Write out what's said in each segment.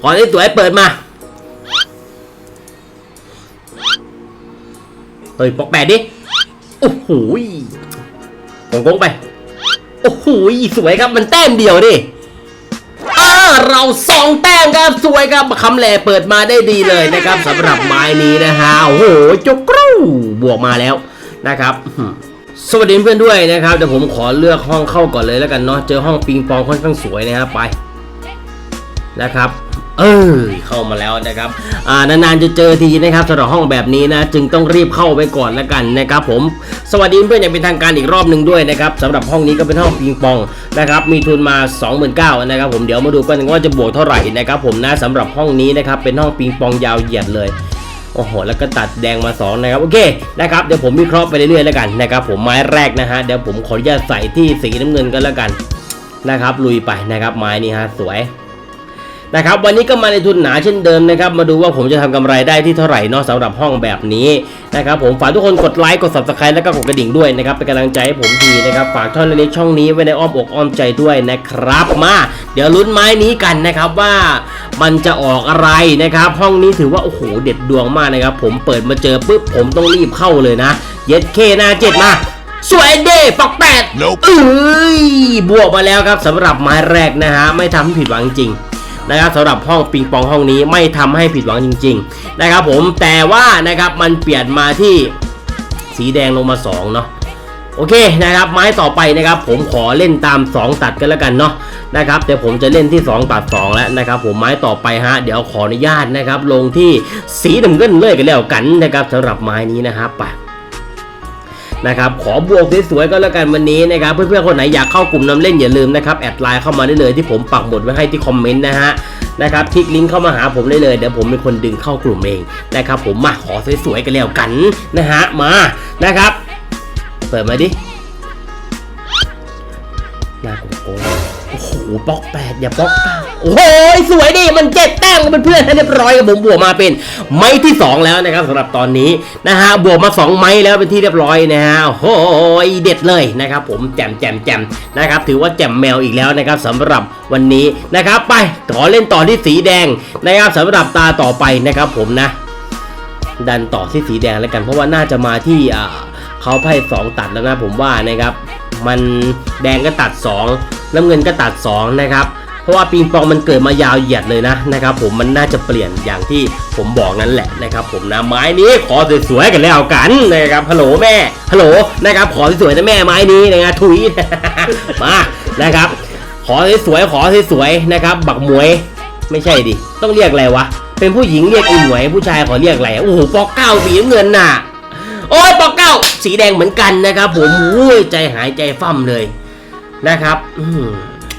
ขอที่สวยเปิดมา เฮ้ยปอกแปดดิ โอ้โหยงงงไป โอ้โหสวยครับมันแต้มเดียวดิอ่าเราสองแต้มครับสวยครับคำแหล่เปิดมาได้ดีเลยนะครับสำหรับไม้นี้นะฮะโอ้โหจุกกรูบวกมาแล้วนะครับสวัสดีเพื่อนด้วยนะครับเดี๋ยวผมขอเลือกห้องเข้าก่อนเลยแล้วกันเนาะเจอห้องปิงปองค่อนข้างสวยนะครับไปนะครับ เออเข้ามาแล้วนะครับอ่านานๆจะเจอทีนะครับสำหรับห้องแบบนี้นะ จึงต้องรีบเข้าไปก่อนแล้วกันนะครับผมสวัสดีเพื่อนอย่างเป็นทางการอีกรอบหนึ่งด้วยนะครับสำหรับห้องนี้ก็เป็นห้องปิงปองนะครับมีทุนมา 29,000นะครับผมเดี๋ยวมาดูกันว่าจะบวกเท่าไหร่นะครับผมนะสำหรับห้องนี้นะครับเป็นห้องปิงปองยาวเหยียดเลยโอ้โห แล้วก็ตัดแดงมา 2 นะครับ โอเค นะครับ เดี๋ยวผมวิเคราะห์ไปเรื่อยๆแล้วกันนะครับ ผมไม้แรกนะฮะ เดี๋ยวผมขออนุญาตใส่ที่สีน้ำเงินกันแล้วกันนะครับ ลุยไปนะครับ ไม้นี้ฮะ สวย นะครับวันนี้ก็มาในทุนหนาเช่นเดิมนะครับมาดูว่าผมจะทำกำไรได้ที่เท่าไหร่เนาะสำหรับห้องแบบนี้นะครับผมฝากทุกคนกดไลค์กด subscribe แล้วก็กดกระดิ่งด้วยนะครับเป็นกำลังใจให้ผมทีนะครับฝากช่องเล็กๆช่องนี้ไว้ในอ้อมอกอ้อมใจด้วยนะครับมาเดี๋ยวลุ้นไม้นี้กันนะครับว่ามันจะออกอะไรนะครับ ห้องนี้ถือว่าโอ้โหเด็ดดวงมากนะครับผมเปิดมาเจอปุ๊บผมต้องรีบเข้าเลยนะ เย็ดเคหนาเจ็ดมาสวยเด้ปอกแปด Nope เอ้ยบวกมาแล้วครับสำหรับไม้แรกนะฮะไม่ทำให้ผิดหวังจริง นะครับสำหรับห้องปิงปองห้องนี้ไม่ทำให้ผิดหวังจริง ๆ นะครับผมแต่ว่านะครับมันเปลี่ยนมาที่สีแดงลงมา2เนาะโอเคนะครับไม้ต่อไปนะครับผมขอเล่นตาม 2 ตัดกันแล้วกันเนาะนะครับเดี๋ยวผมจะเล่นที่ 2 ตัด 2 แล้วนะครับผมไม้ต่อไปฮะเดี๋ยวขออนุญาตนะครับลงที่สีน้ำเงินเลยกันแล้วกันนะครับสำหรับไม้นี้นะครับไป นะครับขอบวกสวยๆก็แล้วกันวันนี้นะครับเพื่อนๆคนไหนอยากเข้ากลุ่มน้ำเล่นอย่าลืมนะครับแอดไลน์เข้ามาได้เลยที่ผมปักหมุดไว้ให้ที่คอมเมนต์นะฮะนะครับคลิกลิงก์เข้ามาหาผมได้เลยเดี๋ยวผมเป็นคนดึงเข้ากลุ่มเองนะครับผมมาขอสวยๆกันแล้วกันนะฮะมานะครับ เปิดมาดิหน้าโกงๆโอ้โหบล็อกแปดอย่าบล็อกเก้า โอ้โหสวยดิมันเจ็ดแต้มกันเพื่อนๆเรียบร้อยกับผมบวกมาเป็นไม้ที่สองแล้วนะครับสำหรับตอนนี้นะฮะบวกมาสองไม้แล้วเป็นที่เรียบร้อยนะฮะโอ้โหเด็ดเลยนะครับผมแจมแจมแจมนะครับถือว่าแจมแมวอีกแล้วนะครับสำหรับวันนี้นะครับไปขอเล่นต่อที่สีแดงนะครับสำหรับตาต่อไปนะครับผมนะ ดันต่อที่สีแดงแล้วกันเพราะว่าน่าจะมาที่อ่าเขาไพ่สองตัดแล้วนะผมว่านะครับ มันแดงก็ตัด 2 น้ำเงินก็ตัด2นะครับ เพราะว่าปิงปองมันเกิดมายาวเหยียดเลยนะนะครับผมมันน่าจะเปลี่ยนอย่างที่ผมบอกนั่นแหละนะครับผมนะไม้นี้ขอสวยๆกันแล้วกันนะครับฮัลโหลแม่ฮัลโหลนะครับขอสวยๆนะแม่ไม้นี้นะครับทุยมานะครับ ขอสวยๆขอสวยๆนะครับ บักหมวยไม่ใช่ดิต้องเรียกอะไรวะเป็นผู้หญิงเรียกอีหมวยผู้ชายขอเรียกอะไรโอ้โหปอกเก้าสีเงินน่ะโอ้ยปอกเก้าสีแดงเหมือนกันนะครับ ผมอุ้ยใจหายใจฟั่มเลยนะครับ อื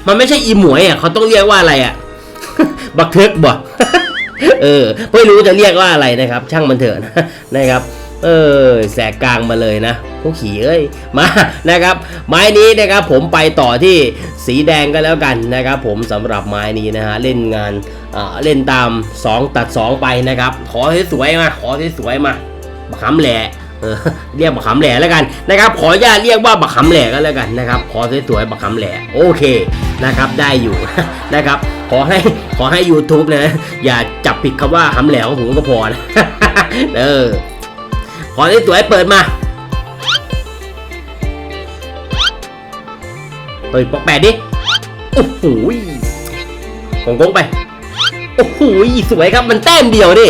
มันไม่ใช่อีหมวยอะเขาต้องเรียกว่าอะไรอะ บักเทิกบ่เออไม่รู้จะเรียกว่าอะไรนะครับ ช่างมันเถอะนะนะครับ เออแสกกลางมาเลยนะพวกขี่เอ้ยมานะครับ ไม้นี้นะครับผมไปต่อที่สีแดงก็แล้วกันนะครับ ผมสำหรับไม้นี้นะฮะเล่นงานอ่าเล่นตาม 2 ตัด 2 ไปนะครับ ขอให้สวยมาขอให้สวยมาขำแหล่ เรียกบักขำแหล่แล้วกันนะครับ ขออนุญาตเรียกว่าบักขำแหล่ก็แล้วกันนะครับ ขอสวยๆบักขำแหล่โอเคนะครับ ได้อยู่นะครับ ขอให้ขอให้ YouTube นะ อย่าจับผิดคำว่าขำแหล่ของผมก็พอนะเออขอสวยเปิดมาเฮ้ยปอกแปดดิโอ้โหยกงกงไปโอ้โหสวยครับมันแต้มเดียวดิ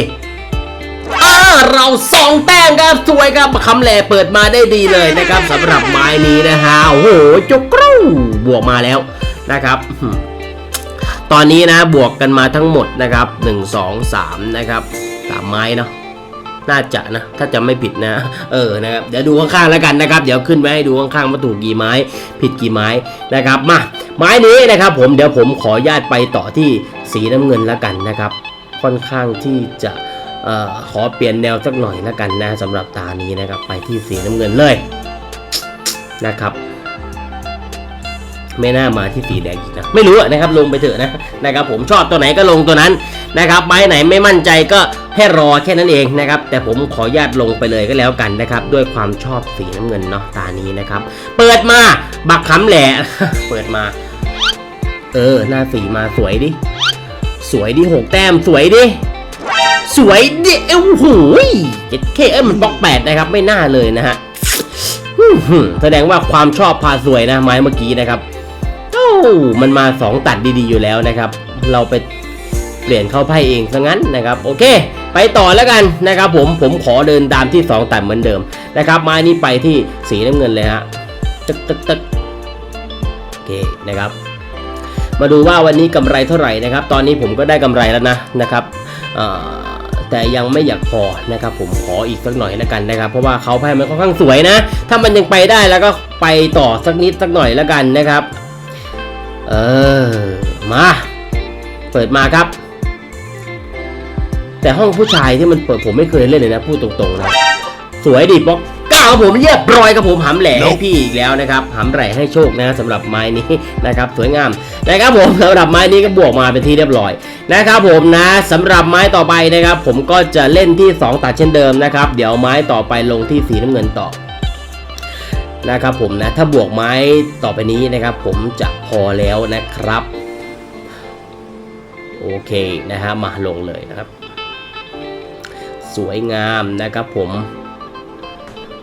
เราสองแต้มครับสวยครับคำแหล่เปิดมาได้ดีเลยนะครับสำหรับไม้นี้นะฮะโอ้โหจุกกรูบวกมาแล้วนะครับอื้อหือตอนนี้นะบวกกันมาทั้งหมดนะครับ 1 2 3 นะครับสามไม้เนาะน่าจะนะถ้าจะไม่ผิดนะ เออนะครับเดี๋ยวดูข้างๆแล้วกันนะครับ เดี๋ยวขึ้นไว้ให้ดูข้างๆว่าถูกกี่ไม้ ผิดกี่ไม้นะครับมาไม้นี้นะครับ ผมเดี๋ยวผมขออนุญาตไปต่อที่สีน้ำเงินแล้วกันนะครับ ค่อนข้างที่จะเออขอเปลี่ยนแนวสักหน่อยแล้วกันนะสำหรับตานี้นะครับไปที่สีน้ำเงินเลยนะครับ ไม่น่ามาที่สีแดงอีกนะไม่รู้นะครับลงไปเถอะนะนะครับ ผมชอบตัวไหนก็ลงตัวนั้นนะครับไม้ไหนไม่มั่นใจก็ให้รอแค่นั้นเองนะครับ แต่ผมขออนุญาตลงไปเลยก็แล้วกันนะครับ ด้วยความชอบสีน้ำเงินเนาะตานี้นะครับ เปิดมาบักขำแหล่เปิดมา เออ หน้าสีมาสวยดิสวยดิหกแต้มสวยดิ สวยเดิเอ้โหยเจ็ดเคเอ้ยมันบล็อกแปดนะครับ ไม่น่าเลยนะฮะแสดงว่าความชอบพาสวยนะไม้เมื่อกี้นะครับโอ้มันมาสองตัดดีๆอยู่แล้วนะครับ เราไปเปลี่ยนเข้าไพ่เองซะงั้นนะครับ โอเค ไปต่อแล้วกันนะครับ ผมผมขอเดินตามที่สองตัดเหมือนเดิมนะครับไม้นี้ไปที่สีน้ำเงินเลยฮะตึกตึกตึกโอเคนะครับ มาดูว่าวันนี้กำไรเท่าไหร่นะครับ ตอนนี้ผมก็ได้กำไรแล้วนะนะครับอ่อ แต่ยังไม่อยากพอนะครับผมขออีกสักหน่อยแล้วกันนะครับ เพราะว่าเขาไพ่มันค่อนข้างสวยนะ ถ้ามันยังไปได้แล้วก็ไปต่อสักนิดสักหน่อยแล้วกันนะครับ เออมาเปิดมาครับ แต่ห้องผู้ชายที่มันเปิดผมไม่เคยเล่นเลยนะพูดตรงๆนะสวยดีบล็อก ก้าครับผมเรียบร้อยครับผมหำแหล่ให้พี่อีกแล้วนะครับหำแหล่ให้โชคนะสำหรับไม้นี้นะครับสวยงามนะครับผมสำหรับไม้นี้ก็บวกมาเป็นที่เรียบร้อยนะครับผมนะสำหรับไม้ต่อไปนะครับ ผมก็จะเล่นที่ 2 ตัดเช่นเดิมนะครับ เดี๋ยวไม้ต่อไปลงที่สีน้ำเงินต่อนะครับผมนะถ้าบวกไม้ต่อไปนี้นะครับ ผมจะพอแล้วนะครับ โอเคนะฮะมาลงเลยนะครับ สวยงามนะครับผม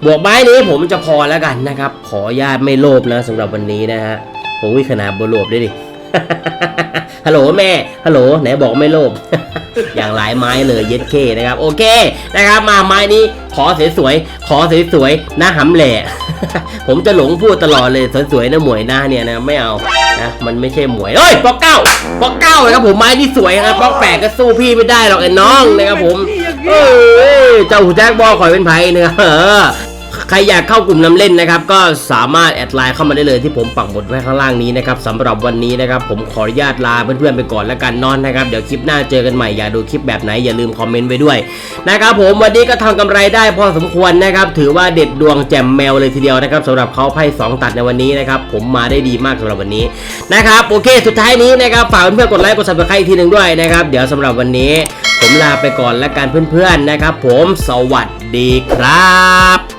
บวกไม้นี้ผมจะพอแล้วกันนะครับ ขออนุญาตไม่โลภนะสำหรับวันนี้นะฮะโอ้ยขนาดบโลภด้วยดิฮัลโหลแม่ ฮัลโหลไหนบอกไม่โลภ อย่างหลายไม้เลยเย็ดเคนะครับ โอเคนะครับ มาไม้นี้ขอสวยๆ ขอสวยๆหน้าหำแหล่ ผมจะหลงพูดตลอดเลยสวยๆนะหมวยหน้าเนี่ยนะไม่เอานะมันไม่ใช่หมวยเอ้ยปอกเก้าปอกเก้าเลยครับผมไม้ที่สวยนะครับปอกแปดก็สู้พี่ไม่ได้หรอกไอ้น้องนะครับผมเอ้ยเจ้าหูแจ็คบอลข่อยเป็นไพ่เนี่ยเออ ใครอยากเข้ากลุ่มนำเล่นนะครับก็สามารถแอดไลน์เข้ามาได้เลยที่ผมปักหมุดไว้ข้างล่างนี้นะครับสำหรับวันนี้นะครับผมขออนุญาตลาเพื่อนๆไปก่อนแล้วกันนอนนะครับเดี๋ยวคลิปหน้าเจอกันใหม่อยากดูคลิปแบบไหนอย่าลืมคอมเมนต์ไว้ด้วยนะครับผมวันนี้ก็ทำกำไรได้พอสมควรนะครับถือว่าเด็ดดวงแจ่มแมวเลยทีเดียวนะครับสำหรับเขาไพ่สองตัดในวันนี้นะครับผมมาได้ดีมากสำหรับวันนี้นะครับโอเค สุดท้ายนี้นะครับฝากเพื่อนๆกดไลค์กดซับสไครต์อีกทีหนึ่งด้วยนะครับเดี๋ยวสำหรับวันนี้ ผมลาไปก่อนแล้วกันเพื่อนๆนะครับ ผมสวัสดีครับ